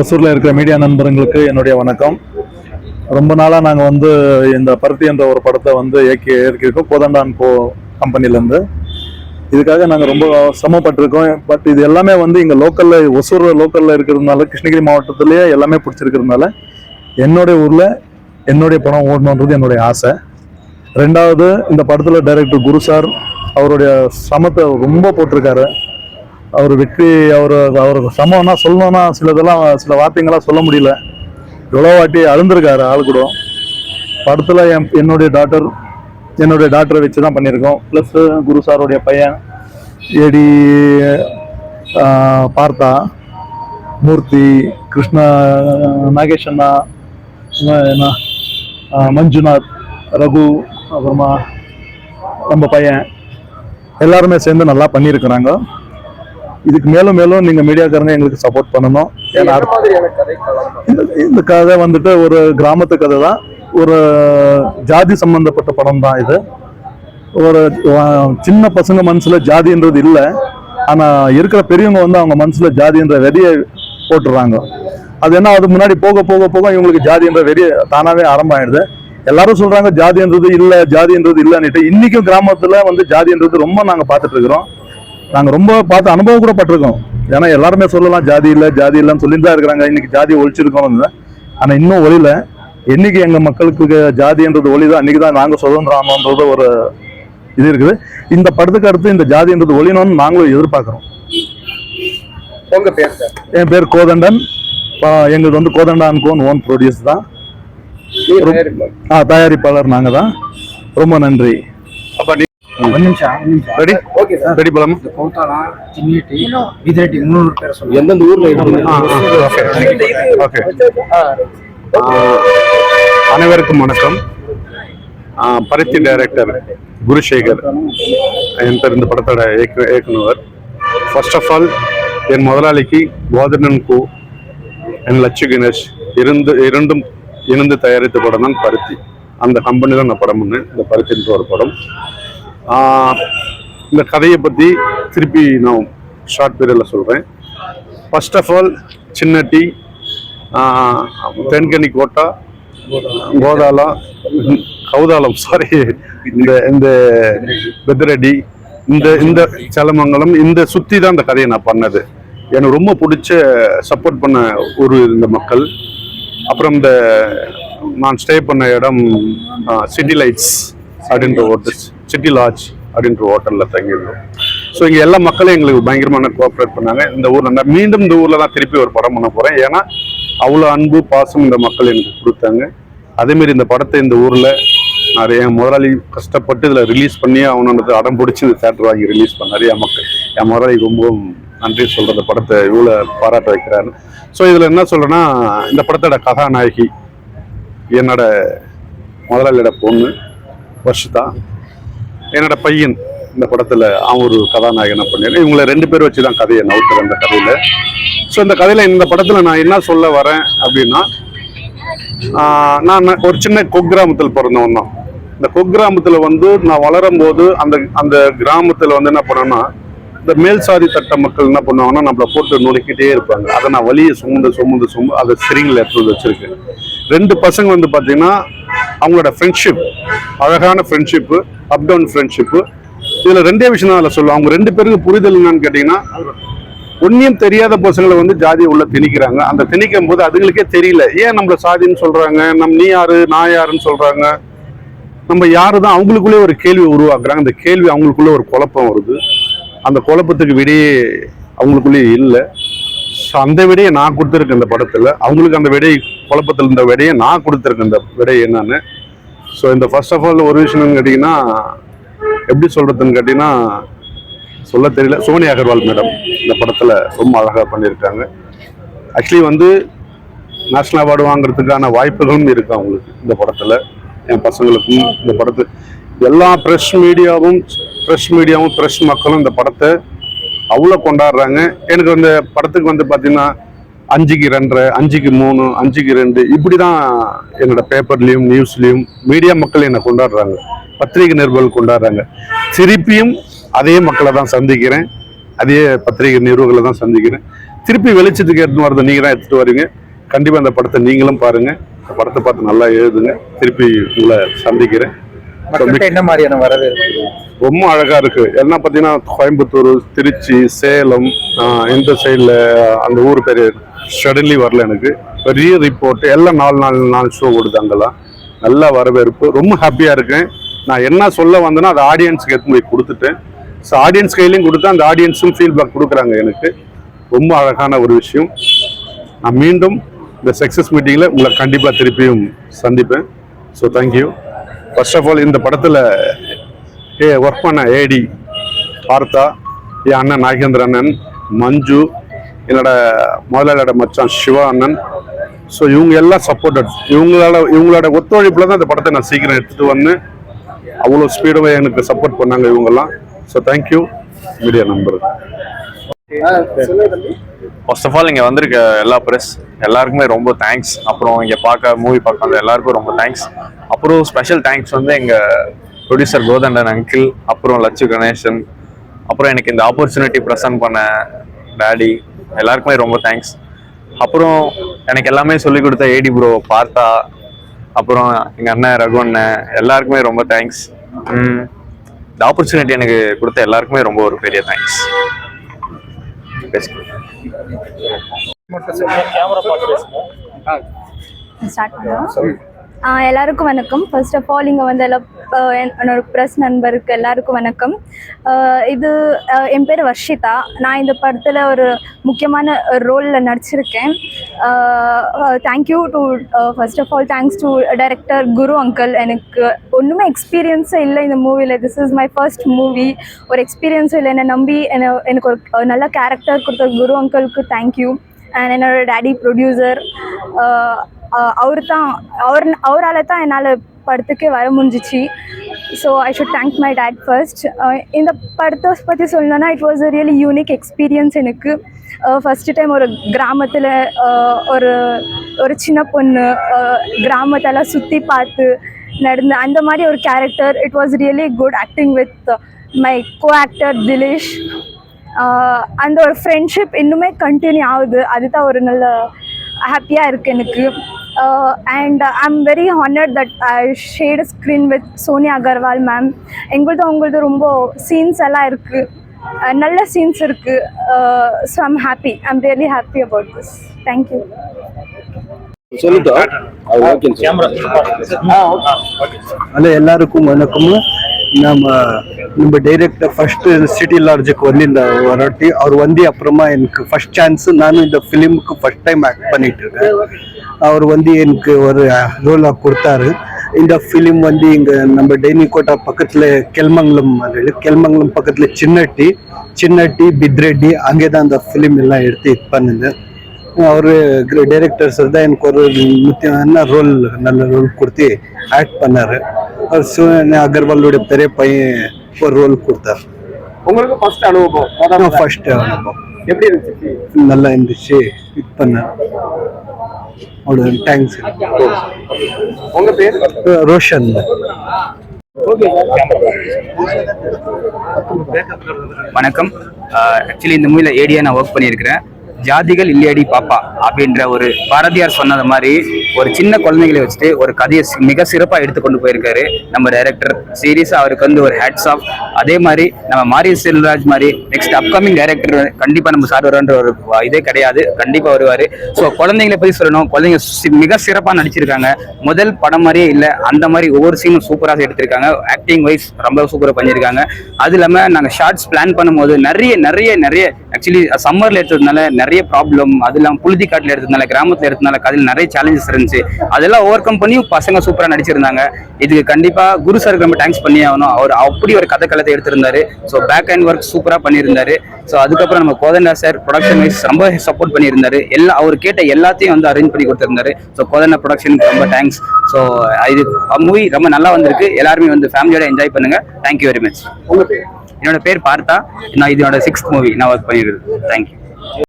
ஒசூரில் இருக்கிற மீடியா நண்பர்களுக்கு என்னுடைய வணக்கம். ரொம்ப நாளாக நாங்கள் வந்து இந்த பருத்தி என்ற ஒரு படத்தை வந்து இயக்கி இயக்கியிருக்கோம். கோதண்டான் கோ கம்பெனிலேருந்து இதுக்காக நாங்கள் ரொம்ப சிரமப்பட்டிருக்கோம். பட் இது எல்லாமே வந்து இங்கே லோக்கலில் ஒசூர் லோக்கலில் இருக்கிறதுனால கிருஷ்ணகிரி மாவட்டத்திலேயே எல்லாமே பிடிச்சிருக்கிறதுனால என்னுடைய ஊரில் என்னுடைய படம் ஓடணுன்றது என்னுடைய ஆசை. ரெண்டாவது இந்த படத்தில் டைரக்டர் குரு சார் அவருடைய சமத்தை ரொம்ப போட்டிருக்காரு. அவர் வெற்றி அவர் அவர் சமம்னா சொல்லணும்னா சிலதெல்லாம் சில வார்த்தைங்களாம் சொல்ல முடியல. எவ்வளோ வாட்டி அழுந்திருக்காரு ஆள் கூட. படத்தில் என் என்னுடைய டாக்டர் என்னுடைய டாக்டரை வச்சு தான் பண்ணியிருக்கோம். ப்ளஸ் குரு சாருடைய பையன் ஏடி பார்த்தா மூர்த்தி கிருஷ்ணா நாகேஷ் அண்ணா என்ன மஞ்சுநாத் ரகு அப்புறமா நம்ம பையன் எல்லாருமே சேர்ந்து நல்லா பண்ணியிருக்கிறாங்க. இதுக்கு மேலும் மேலும் நீங்க மீடியாக்காரங்க எங்களுக்கு சப்போர்ட் பண்ணணும். ஏன்னா இந்த- கதை வந்துட்டு ஒரு கிராமத்து கதை தான். ஒரு ஜாதி சம்பந்தப்பட்ட படம் தான் இது. ஒரு சின்ன பசங்க மனசுல ஜாதின்றது இல்லை. ஆனா இருக்கிற பெரியவங்க வந்து அவங்க மனசுல ஜாதின்ற வெறியை போட்டுறாங்க. அது என்ன அது முன்னாடி போக போக போக இவங்களுக்கு ஜாதின்ற வெறி தானாவே ஆரம்பமாயிடுது. எல்லாரும் சொல்றாங்க ஜாதின்றது இல்ல ஜாதின்றது இல்லன்னுட்டு. இன்னைக்கும் கிராமத்துல வந்து ஜாதின்றது ரொம்ப நாங்க பார்த்துட்டு இருக்கிறோம் நாங்க ரொம்ப பார்த்து அனுபவம் கூட பட்டிருக்கோம். ஏன்னா எல்லாருமே சொல்லலாம் ஜாதி இல்ல ஜாதி இல்லைன்னு சொல்லிட்டு தான் இருக்கிறாங்க. இன்னைக்கு ஜாதி ஒழிச்சிருக்கோம் ஆனா இன்னும் ஒழியல. என்னைக்கு எங்க மக்களுக்கு ஜாதின்றது ஒளிதோ அன்னைக்கு தான் நாங்க சுதந்திரம்ன்றது ஒரு இது இருக்குது. இந்த படத்துக்கு அடுத்து இந்த ஜாதின்றது ஒளியணும்னு நாங்களும் எதிர்பார்க்கிறோம். உங்க பேர் என் பேர் கோதண்டன். எங்களுது வந்து கோதண்டான் கோன் ஓன் ப்ரொடியூஸ் தான். ஆ தயாரிப்பாளர் நாங்க தான். ரொம்ப நன்றி. நிமிஷம் ரெடி ஓகே எந்தெந்த ஊர்ல அனைவருக்கும் வணக்கம். பருத்தி டைரக்டர் குருசேகர் என் பேர் இந்த படத்தோட இயக்கு இயக்குனர் ஃபர்ஸ்ட் ஆஃப் ஆல் என் முதலாளிக்கு கோதர்ணன் கு என் லட்சு கணேஷ் இருந்து இரண்டும் இணைந்து தயாரித்த படம் தான் பருத்தி. அந்த கம்பெனி தான் நான் படம் பண்ணேன் இந்த பருத்தின்ற ஒரு படம். இந்த கதையை பற்றி திருப்பி நான் ஷார்ட் பீரியடில் சொல்கிறேன் ஃபர்ஸ்ட் ஆஃப் ஆல் சின்னட்டி ஆஹ், தென்கனி கோட்டா கோதாலா கௌதாலம் சாரி இந்த இந்த பெதிரடி இந்த இந்த சலமங்கலம் இந்த சுற்றி தான் இந்த கதையை நான் பண்ணது. எனக்கு ரொம்ப பிடிச்ச சப்போர்ட் பண்ண ஒரு இந்த மக்கள். அப்புறம் இந்த நான் ஸ்டே பண்ண இடம் சிட்டி லைட்ஸ் அப்படின்ற ஒரு சிட்டி லாட்ஜ் அப்படின்ற ஹோட்டலில் தங்கியிருந்தோம். ஸோ இங்கே எல்லா மக்களும் எங்களுக்கு பயங்கரமான கோஆப்ரேட் பண்ணாங்க. இந்த ஊரில் நான் மீண்டும் இந்த ஊரில் தான் திருப்பி ஒரு படம் பண்ண போகிறேன் ஏன்னா அவ்வளோ அன்பு பாசம் இந்த மக்கள் எனக்கு கொடுத்தாங்க. அதேமாரி இந்த படத்தை இந்த ஊரில் நிறைய என் முதலாளி கஷ்டப்பட்டு இதில் ரிலீஸ் பண்ணி அவனோட அடம் பிடிச்சி இந்த தேட்டர் வாங்கி ரிலீஸ் பண்ணாரு என் மக்கள். என் முதலாளி ரொம்ப நன்றி சொல்கிற இந்த படத்தை இவ்வளோ பாராட்ட வைக்கிறாரு. ஸோ இதில் என்ன சொல்கிறேன்னா இந்த படத்தோட கதாநாயகி என்னோட முதலாளியோட பொண்ணு வர்ஷிதா. என்னோட பையன் இந்த படத்தில் அவன் ஒரு கதாநாயகனை பண்ணியிருக்கேன் இவங்களை ரெண்டு பேர் வச்சு தான் கதையை நவுத்துறேன் இந்த கதையில். ஸோ இந்த கதையில் இந்த படத்தில் நான் என்ன சொல்ல வரேன் அப்படின்னா நான் ஒரு சின்ன குக்கிராமத்தில் பிறந்தவன் தான் இந்த குக்கிராமத்தில் வந்து நான் வளரும் போது அந்த அந்த கிராமத்தில் வந்து என்ன பண்ணேன்னா இந்த மேல் சாதி தட்ட மக்கள் என்ன பண்ணுவாங்கன்னா நம்மளை போட்டு நுழைக்கிட்டே இருப்பாங்க. அதை நான் வழியை சுமந்து சுமந்து சுமந்து அதை சிரிங்கில் எடுத்து வச்சுருக்கேன். ரெண்டு பசங்க வந்து பார்த்தீங்கன்னா அவங்களோட ஃப்ரெண்ட்ஷிப் அழகான ஃப்ரெண்ட்ஷிப்பு அப் டவுன் ஃப்ரெண்ட்ஷிப்பு இதில் ரெண்டே விஷயம் தான் அதில் சொல்லுவோம் அவங்க ரெண்டு பேருக்கு புரிதல் என்னன்னு கேட்டிங்கன்னா ஒன்னியும் தெரியாத பசங்களை வந்து ஜாதியை உள்ள திணிக்கிறாங்க. அந்த திணிக்கும் போது அதுங்களுக்கே தெரியல. ஏன் நம்மள சாதின்னு சொல்கிறாங்க நம் நீ யாரு நான் யாருன்னு சொல்கிறாங்க நம்ம யாரு தான் அவங்களுக்குள்ளே ஒரு கேள்வி உருவாக்குறாங்க. அந்த கேள்வி அவங்களுக்குள்ளே ஒரு குழப்பம் வருது. அந்த குழப்பத்துக்கு விடையே அவங்களுக்குள்ளேயே இல்லை. ஸோ அந்த விடையை நான் கொடுத்துருக்கேன் இந்த படத்தில். அவங்களுக்கு அந்த விடை குழப்பத்தில் இந்த விடையை நான் கொடுத்துருக்கேன் இந்த விடை என்னன்னு. ஸோ இந்த ஃபர்ஸ்ட் ஆஃப் ஆல் ஒரு விஷயம்னு கேட்டிங்கன்னா எப்படி சொல்கிறதுன்னு கேட்டிங்கன்னா சொல்ல தெரியல. சோனி அகர்வால் மேடம் இந்த படத்தில் ரொம்ப அழகாக பண்ணியிருக்காங்க. ஆக்சுவலி வந்து நேஷ்னல் அவார்டு வாங்குறதுக்கான வாய்ப்புகளும் இருக்குது அவங்களுக்கு இந்த படத்தில். என் பசங்களுக்கும் இந்த படத்து எல்லா ப்ரெஷ் மீடியாவும் ப்ரெஷ் மீடியாவும் ப்ரெஷ் மக்களும் இந்த படத்தை அவ்வளோ கொண்டாடுறாங்க. எனக்கு அந்த படத்துக்கு வந்து பார்த்தீங்கன்னா அஞ்சுக்கு ரெண்டரை அஞ்சுக்கு மூணு அஞ்சுக்கு ரெண்டு இப்படி தான் என்னோட பேப்பர்லேயும் நியூஸ்லேயும் மீடியா மக்கள் என்னை கொண்டாடுறாங்க. பத்திரிகை நிருபர்கள் கொண்டாடுறாங்க. திருப்பியும் அதே மக்களை தான் சந்திக்கிறேன். அதே பத்திரிகை நிறுவனங்களை தான் சந்திக்கிறேன். திருப்பி வெளிச்சத்துக்கு எடுத்துன்னு வரதை நீங்கள் தான் எடுத்துகிட்டு வரீங்க. கண்டிப்பாக அந்த படத்தை நீங்களும் பாருங்கள் இந்த படத்தை பார்த்து நல்லா எழுதுங்க. திருப்பி உங்களை சந்திக்கிறேன். என்ன மாதிரியான வரவேற்பு? ரொம்ப அழகா இருக்கு. என்ன பார்த்தீங்கன்னா கோயம்புத்தூர் திருச்சி சேலம் இந்த சைடில் அந்த ஊர் பேர் சடன்லி வரல எனக்கு. பெரிய ரிப்போர்ட் எல்லாம் நாலு நாலு நாலு ஷோ ஓடுது அங்கெல்லாம். நல்ல வரவேற்பு. ரொம்ப ஹாப்பியாக இருக்கேன். நான் என்ன சொல்ல வந்தேன்னா அது ஆடியன்ஸ்க்கு எடுத்து போய் கொடுத்துட்டேன். ஸோ ஆடியன்ஸ் கையிலையும் கொடுத்தா அந்த ஆடியன்ஸும் ஃபீட்பேக் கொடுக்குறாங்க எனக்கு. ரொம்ப அழகான ஒரு விஷயம். நான் மீண்டும் இந்த சக்ஸஸ் மீட்டிங்கில் உங்களை கண்டிப்பாக திருப்பியும் சந்திப்பேன். So thank you first of all இந்த படத்தில் ஏ ஒர்க் பண்ண ஏடி பார்த்தா என் அண்ணன் நாகேந்திர அண்ணன் மஞ்சு என்னோட முதலாளியோட மச்சான் சிவா அண்ணன். ஸோ இவங்க எல்லாம் சப்போர்ட்டட் இவங்களோட இவங்களோட ஒத்துழைப்பில் தான் இந்த படத்தை நான் சீக்கிரம் எடுத்துகிட்டு வந்தேன். அவ்வளோ ஸ்பீடாக எனக்கு சப்போர்ட் பண்ணாங்க இவங்கெல்லாம். So thank you media number first of all இங்கே வந்திருக்க எல்லா ப்ரெஸ் எல்லாருக்குமே ரொம்ப தேங்க்ஸ் அப்புறம் இங்கே பார்க்க மூவி பார்க்க வந்த எல்லாருக்கும் ரொம்ப தேங்க்ஸ் அப்புறம் ஸ்பெஷல் தேங்க்ஸ் வந்து எங்கள் ப்ரொடியூசர் கோதண்டன் அங்கிள் அப்புறம் லட்சு கணேசன் அப்புறம் எனக்கு இந்த ஆப்பர்ச்சுனிட்டி ப்ரெசன்ட் பண்ண டேடி எல்லாருக்குமே ரொம்ப தேங்க்ஸ் அப்புறம் எனக்கு எல்லாமே சொல்லிக் கொடுத்த ஏடி ப்ரோ பார்த்தா அப்புறம் எங்கள் அண்ணன் ரகு அண்ணன் எல்லாருக்குமே ரொம்ப தேங்க்ஸ் இந்த ஆப்பர்ச்சுனிட்டி எனக்கு கொடுத்த எல்லாருக்குமே ரொம்ப ஒரு பெரிய தேங்க்ஸ் ಬೆಸ್ಟ್ ಕ್ಯಾಮ್ರಾ ಸ್ಟಾರ್ಟ್ ಮಾಡೋಣ எல்லாருக்கும் வணக்கம். ஃபர்ஸ்ட் ஆஃப் ஆல் இங்கே வந்து எல்லாம் என்- என்னோட ப்ரெஸ் நண்பருக்கு எல்லாருக்கும் வணக்கம். இது என் பேர் வர்ஷிதா. நான் இந்த படத்தில் ஒரு முக்கியமான ரோலில் நடிச்சிருக்கேன். Thank you to first of all thanks to director Guru uncle எனக்கு ஒன்றுமே எக்ஸ்பீரியன்ஸே இல்லை இந்த மூவியில் this is my first movie ஒரு எக்ஸ்பீரியன்ஸும் இல்லை. என்னை நம்பி என்னை எனக்கு ஒரு ஒரு நல்ல கேரக்டர் கொடுத்த குரு அங்கிளுக்கு தேங்க்யூ அண்ட் என்னோட டேடி ப்ரொடியூசர் அவர் தான் அவர் அவரால் தான் என்னால் படத்துக்கே வர முடிஞ்சிச்சு. So I should thank my dad first இந்த படத்தை பற்றி சொல்லணும்னா it was a really unique experience எனக்கு. ஃபஸ்ட்டு டைம் ஒரு கிராமத்தில் ஒரு ஒரு சின்ன பொண்ணு கிராமத்தெல்லாம் சுற்றி பார்த்து நடந்த அந்த மாதிரி ஒரு character it was really good acting with my co actor Dilesh அந்த ஒரு ஃப்ரெண்ட்ஷிப் இன்னுமே கண்டினியூ ஆகுது. அதுதான் ஒரு நல்ல ஹாப்பியாக இருக்குது எனக்கு. and I am very honoured that I shared screen with Sonia Agarwal ma'am எங்களது உங்களது ரொம்ப சீன்ஸ் எல்லாம் இருக்குது நல்ல சீன்ஸ் இருக்குது so I'm happy I'm really happy about this thank you ಅಲ್ಲ ಎಲ್ಲರಿಗೂ ವಣಕಮ್ ನಮ್ಮ நம்ம டைரக்டர் ஃபர்ஸ்ட் சிட்டி லார்ஜுக்கு வந்து இந்த வரட்டி அவர் வந்து அப்புறமா எனக்கு ஃபர்ஸ்ட் சான்ஸ் நானும் இந்த ஃபிலிமுக்கு ஃபர்ஸ்ட் டைம் ஆக்ட் பண்ணிட்டு இருக்கேன் அவர் வந்து எனக்கு ஒரு ரோலாக கொடுத்தாரு. இந்த ஃபிலிம் வந்து இங்கே நம்ம டெய்னிகோட்டா பக்கத்தில் கெல்மங்கலம் கெல்மங்கலம் பக்கத்தில் சின்னட்டி சின்னட்டி பித்ரெட்டி அங்கே தான் அந்த ஃபிலிம் எல்லாம் எடுத்து இது பண்ணுது. அவர் டைரக்டர் சார் தான் எனக்கு ஒரு முக்கியமான ரோல் நல்ல ரோல் கொடுத்து ஆக்ட் பண்ணார். அவர் சிவன் அகர்வாலோட பெரிய பையன் ஒரு ரோல் கொடுத்தார். உங்களுக்கு ஃபர்ஸ்ட் அனுபவம். அதான் ஃபர்ஸ்ட் அனுபவம். எப்படி இருந்துச்சு? நல்லா இருந்துச்சு. இது பண்ண அவ்வளோ தேங்க்ஸ் உங்க பேர்? ரோஷன். வணக்கம். ஆக்சுவலி இந்த மூவில ஏடியா நான் ஒர்க் பண்ணியிருக்கிறேன். ஜாதிகள் இல்லையடி பாப்பா அப்படின்ற ஒரு பாரதியார் சொன்னது மாதிரி ஒரு சின்ன குழந்தைகளை வச்சுட்டு ஒரு கதையை மிக சிறப்பாக எடுத்து கொண்டு போயிருக்காரு. நம்ம டைரக்டர் சீரியஸாக அவருக்கு வந்து ஒரு ஹேட்ஸ் ஆஃப் அதே மாதிரி நம்ம மாரிய செல்வராஜ் மாதிரி நெக்ஸ்ட் அப்கமிங் டைரக்டர் கண்டிப்பாக நம்ம சார் வருவான்ற ஒரு இதே கிடையாது. கண்டிப்பாக வருவார். ஸோ குழந்தைங்களை பற்றி சொல்லணும். குழந்தைங்க சி- மிக சிறப்பாக நடிச்சிருக்காங்க. முதல் படம் மாதிரியே இல்லை. அந்த மாதிரி ஒவ்வொரு சீனும் சூப்பராக எடுத்திருக்காங்க. ஆக்டிங் வைஸ் ரொம்ப சூப்பராக பண்ணியிருக்காங்க. அது இல்லாமல் நாங்கள் ஷார்ட்ஸ் பிளான் பண்ணும்போது நிறைய நிறைய நிறைய ஆக்சுவலி சம்மரில் எடுத்ததுனால நிறைய ப்ராப்ளம் அது இல்லாமல் புழுதி காட்டில் எடுத்ததுனால கிராமத்தில் எடுத்ததுனால அதில் நிறைய சேலஞ்சஸ் இருந்துச்சு. அதெல்லாம் ஓவர் கம் பண்ணி பசங்க சூப்பராக நடிச்சிருந்தாங்க. இதுக்கு கண்டிப்பாக குரு சாருக்கு நம்ம தேங்க்ஸ் பண்ணி ஆகணும். அவர் அப்படி ஒரு கதை கலத்தை எடுத்திருந்தாரு. ஸோ பேக் அண்ட் ஒர்க் சூப்பராக பண்ணியிருந்தாரு. ஸோ அதுக்கப்புறம் நம்ம கோதண்டா சார் ப்ரொடக்ஷன் வைஸ் ரொம்ப சப்போர்ட் பண்ணியிருந்தாரு. எல்லா அவர் கேட்ட எல்லாத்தையும் வந்து அரேஞ்ச் பண்ணி கொடுத்திருந்தாரு. ஸோ கோதண்டா ப்ரொடக்ஷனுக்கு ரொம்ப தேங்க்ஸ் ஸோ இது மூவி ரொம்ப நல்லா வந்திருக்கு. எல்லாருமே வந்து ஃபேமிலியோட என்ஜாய் பண்ணுங்க. தேங்க்யூ வெரி மச் என்னோட பேர் பார்த்தா நான் இதோட சிக்ஸ்த் மூவி நான் ஒர்க் பண்ணியிருக்கேன் தேங்க்யூ